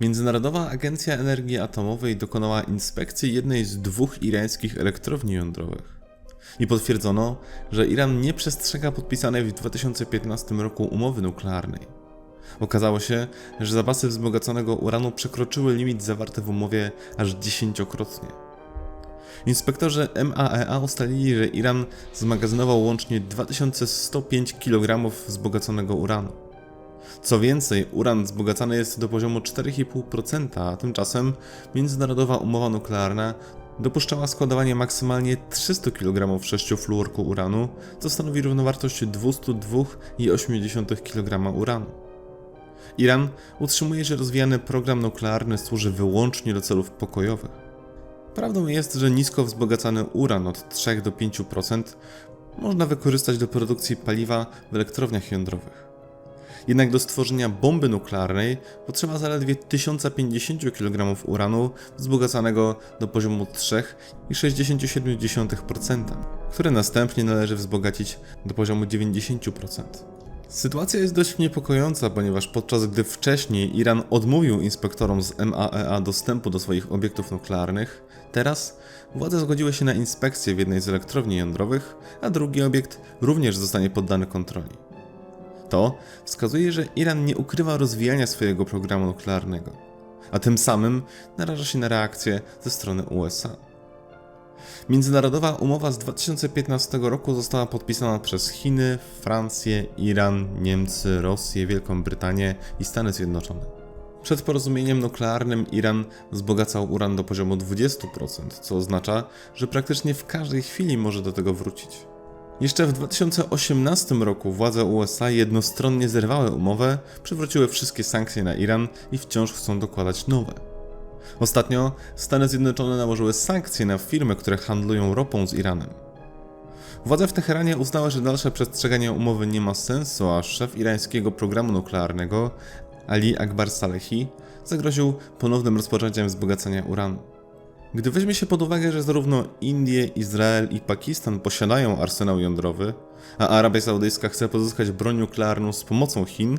Międzynarodowa Agencja Energii Atomowej dokonała inspekcji jednej z dwóch irańskich elektrowni jądrowych. I potwierdzono, że Iran nie przestrzega podpisanej w 2015 roku umowy nuklearnej. Okazało się, że zapasy wzbogaconego uranu przekroczyły limit zawarty w umowie aż dziesięciokrotnie. Inspektorzy MAEA ustalili, że Iran zmagazynował łącznie 2105 kg wzbogaconego uranu. Co więcej, uran wzbogacany jest do poziomu 4,5%, a tymczasem międzynarodowa umowa nuklearna dopuszczała składowanie maksymalnie 300 kg sześciofluorku uranu, co stanowi równowartość 202,8 kg uranu. Iran utrzymuje, że rozwijany program nuklearny służy wyłącznie do celów pokojowych. Prawdą jest, że nisko wzbogacany uran od 3 do 5% można wykorzystać do produkcji paliwa w elektrowniach jądrowych. Jednak do stworzenia bomby nuklearnej potrzeba zaledwie 1050 kg uranu wzbogacanego do poziomu 3,67%, które następnie należy wzbogacić do poziomu 90%. Sytuacja jest dość niepokojąca, ponieważ podczas gdy wcześniej Iran odmówił inspektorom z MAEA dostępu do swoich obiektów nuklearnych, teraz władze zgodziły się na inspekcję w jednej z elektrowni jądrowych, a drugi obiekt również zostanie poddany kontroli. To wskazuje, że Iran nie ukrywa rozwijania swojego programu nuklearnego, a tym samym naraża się na reakcję ze strony USA. Międzynarodowa umowa z 2015 roku została podpisana przez Chiny, Francję, Iran, Niemcy, Rosję, Wielką Brytanię i Stany Zjednoczone. Przed porozumieniem nuklearnym Iran wzbogacał uran do poziomu 20%, co oznacza, że praktycznie w każdej chwili może do tego wrócić. Jeszcze w 2018 roku władze USA jednostronnie zerwały umowę, przywróciły wszystkie sankcje na Iran i wciąż chcą dokładać nowe. Ostatnio Stany Zjednoczone nałożyły sankcje na firmy, które handlują ropą z Iranem. Władze w Teheranie uznały, że dalsze przestrzeganie umowy nie ma sensu, a szef irańskiego programu nuklearnego, Ali Akbar Salehi, zagroził ponownym rozpoczęciem wzbogacania uranu. Gdy weźmie się pod uwagę, że zarówno Indie, Izrael i Pakistan posiadają arsenał jądrowy, a Arabia Saudyjska chce pozyskać broń nuklearną z pomocą Chin,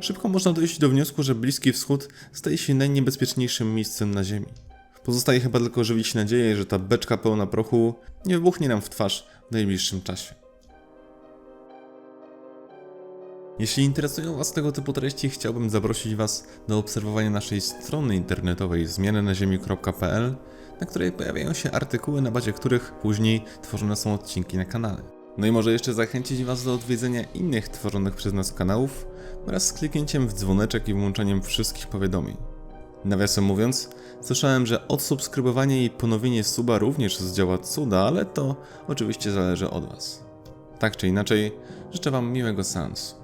szybko można dojść do wniosku, że Bliski Wschód staje się najniebezpieczniejszym miejscem na Ziemi. Pozostaje chyba tylko żywić nadzieję, że ta beczka pełna prochu nie wybuchnie nam w twarz w najbliższym czasie. Jeśli interesują Was tego typu treści, chciałbym zaprosić Was do obserwowania naszej strony internetowej zmianynaziemi.pl, na której pojawiają się artykuły, na bazie których później tworzone są odcinki na kanale. No i może jeszcze zachęcić Was do odwiedzenia innych tworzonych przez nas kanałów wraz z kliknięciem w dzwoneczek i włączeniem wszystkich powiadomień. Nawiasem mówiąc, słyszałem, że odsubskrybowanie i ponowienie suba również zdziała cuda, ale to oczywiście zależy od Was. Tak czy inaczej, życzę Wam miłego seansu.